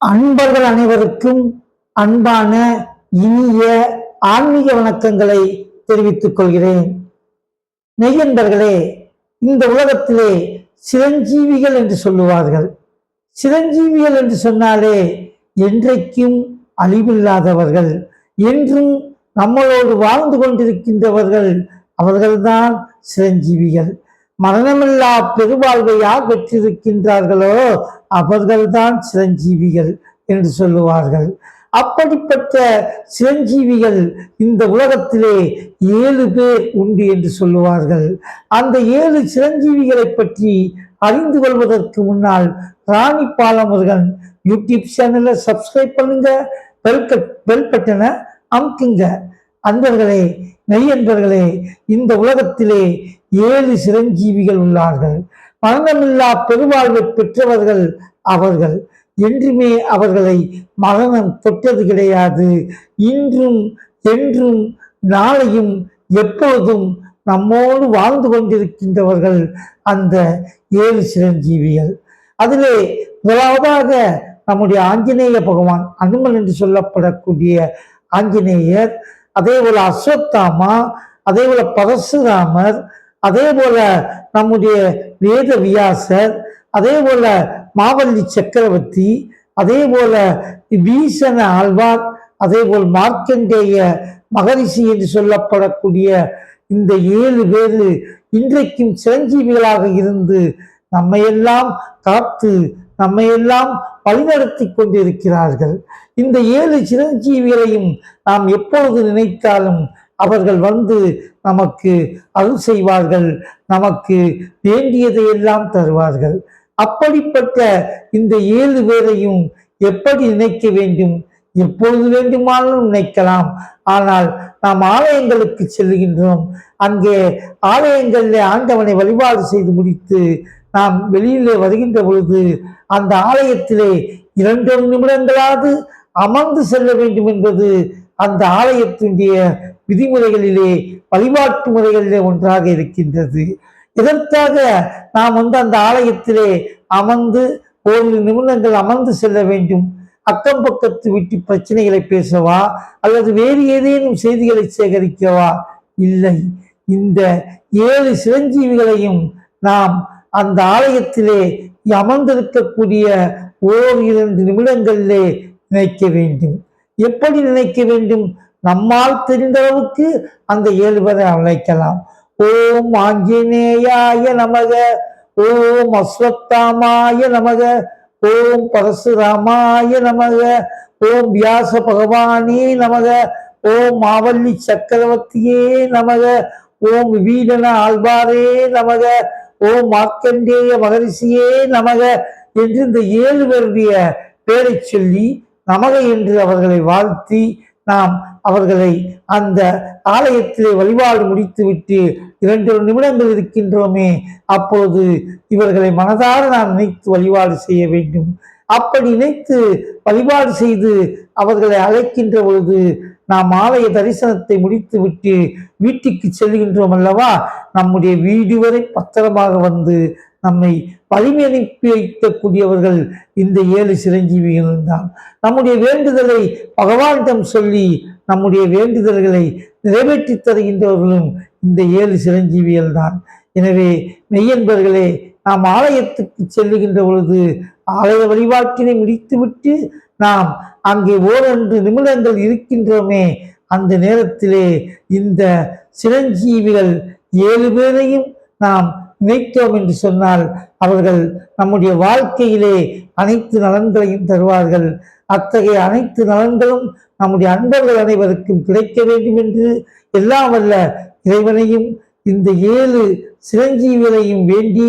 அன்பர்கள் அனைவருக்கும் அன்பான இனிய ஆன்மீக வணக்கங்களை தெரிவித்துக் கொள்கிறேன். நெய்யன்பர்களே இந்த உலகத்திலே சிரஞ்சீவிகள் என்று சொல்லுவார்கள். சிரஞ்சீவிகள் என்று சொன்னாலே என்றைக்கும் அழிவில்லாதவர்கள் என்றும் நம்மளோடு வாழ்ந்து கொண்டிருக்கின்றவர்கள் அவர்கள்தான் சிரஞ்சீவிகள். மரணமில்லா பெருவாழ்வை யார் பெற்றிருக்கின்றார்களோ அவர்கள்தான் சிரஞ்சீவிகள் என்று சொல்லுவார்கள். அப்படிப்பட்ட சிரஞ்சீவிகள் இந்த உலகத்திலே ஏழு பேர் உண்டு என்று சொல்லுவார்கள். அந்த ஏழு சிரஞ்சீவிகளை பற்றி அறிந்து கொள்வதற்கு முன்னால் ராணி பாலமுருகன் யூடியூப் சேனலை சப்ஸ்கிரைப் பண்ணுங்க பெல் பெல் பட்டனை அமுக்குங்க. அன்பர்களே மெய்யன்பர்களே இந்த உலகத்திலே ஏழு சிரஞ்சீவிகள் உள்ளார்கள். மரணமில்லா பெருவாழ்வை பெற்றவர்கள் அவர்கள். என்றுமே அவர்களை மரணம் தொட்டது கிடையாது. இன்றும் என்றும் நாளையும் எப்பொழுதும் நம்மோடு வாழ்ந்து கொண்டிருக்கின்றவர்கள் அந்த ஏழு சிரஞ்சீவிகள். அதிலே முதலாவதாக நம்முடைய ஆஞ்சநேய பகவான் அனுமன் என்று சொல்லப்படக்கூடிய ஆஞ்சநேயர் அதே போல அஸ்வத்தாமா அதே போல பரசுராமர் அதே போல நம்முடைய வேத வியாசர் அதே போல மாவல்லி சக்கரவர்த்தி அதே போல வீசன ஆழ்வார் அதே போல் மார்க்கண்டேய மகரிஷி என்று சொல்லப்படக்கூடிய இந்த ஏழு பேரு இன்றைக்கும் சிரஞ்சீவிகளாக இருந்து நம்மையெல்லாம் காத்து நம்மையெல்லாம் வழிநடத்தி கொண்டிருக்கிறார்கள். இந்த ஏழு சிரஞ்சீவிகளையும் நாம் எப்பொழுது நினைத்தாலும் அவர்கள் வந்து நமக்கு அருள் செய்வார்கள் நமக்கு வேண்டியதையெல்லாம் தருவார்கள். அப்படிப்பட்ட இந்த ஏழு பேரையும் எப்படி நினைக்க வேண்டும்? எப்பொழுது வேண்டுமானாலும் நினைக்கலாம். ஆனால் நாம் ஆலயங்களுக்கு செல்லுகின்றோம் அங்கே ஆலயங்களில் ஆண்டவனை வழிபாடு செய்து முடித்து நாம் வெளியிலே வருகின்ற பொழுது அந்த ஆலயத்திலே இரண்டொரு நிமிடங்களாவது அமர்ந்து செல்ல வேண்டும் என்பது அந்த ஆலயத்தினுடைய விதிமுறைகளிலே வழிபாட்டு முறைகளிலே ஒன்றாக இருக்கின்றது. இதற்காக நாம் வந்து அந்த ஆலயத்திலே அமர்ந்து ஓரிரு நிமிடங்கள் அமர்ந்து செல்ல வேண்டும்? அக்கம் பக்கத்து விட்டு பிரச்சனைகளை பேசவா? அல்லது வேறு ஏதேனும் செய்திகளை சேகரிக்கவா? இல்லை. இந்த ஏழு சிரஞ்சீவிகளையும் நாம் அந்த ஆலயத்திலே அமர்ந்திருக்கக்கூடிய ஓர் இரண்டு நிமிடங்களிலே நினைக்க வேண்டும். எப்படி நினைக்க வேண்டும்? நம்மால் தெரிந்த அளவுக்கு அந்த ஏழு பேரை அழைக்கலாம். ஓம் ஆஞ்சநேயாய நமக ஓம் அஸ்வத்தாமாய நமக ஓம் பரசுராமாய நமக ஓம் வியாச பகவானே நமக ஓம் மாவல்லி சக்கரவர்த்தியே நமக ஓம் வீடன ஆழ்வாரே நமக ஓம் மார்க்கண்டேய மகரிஷியே நமக என்று இந்த ஏழு பேருடைய பேரை சொல்லி நமக என்று அவர்களை வாழ்த்தி நாம் அவர்களை அந்த ஆலயத்திலே வழிபாடு முடித்துவிட்டு இரண்டு நிமிடங்கள் இருக்கின்றோமே அப்போது இவர்களை மனதார நாம் நினைத்து வழிபாடு செய்ய வேண்டும். அப்படி நினைத்து வழிபாடு செய்து அவர்களை அழைக்கின்ற பொழுது நாம் ஆலய தரிசனத்தை முடித்துவிட்டு வீட்டுக்கு செல்கின்றோம் அல்லவா? நம்முடைய வீடு வரை பத்திரமாக வந்து நம்மை வலிமை அனுப்பி வைக்கக்கூடியவர்கள் இந்த ஏழு சிரஞ்சீவிகள் தான் நம்முடைய வேண்டுதலை பகவானிடம் சொல்லி நம்முடைய வேண்டுதல்களை நிறைவேற்றி தருகின்றவர்களும் இந்த ஏழு சிரஞ்சீவிகள் தான் எனவே மெய்யன்பர்களே நாம் ஆலயத்துக்கு செல்லுகின்ற பொழுது ஆலய வழிபாட்டினை முடித்துவிட்டு நாம் அங்கே ஓரொன்று நிமிடங்கள் இருக்கின்றோமே அந்த நேரத்திலே இந்த சிரஞ்சீவிகள் ஏழு பேரையும் நாம் நினைத்தோம் என்று சொன்னால் அவர்கள் நம்முடைய வாழ்க்கையிலே அனைத்து நலன்களையும் தருவார்கள். அத்தகைய அனைத்து நலன்களும் நம்முடைய அன்பர்கள் அனைவருக்கும் கிடைக்க வேண்டும் என்று எல்லாம் வல்ல இறைவனையும் இந்த ஏழு சிரஞ்சீவிகளையும் வேண்டி